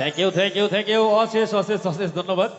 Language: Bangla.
Thank you thank you thank you অশেষ অশেষ অশেষ ধন্যবাদ।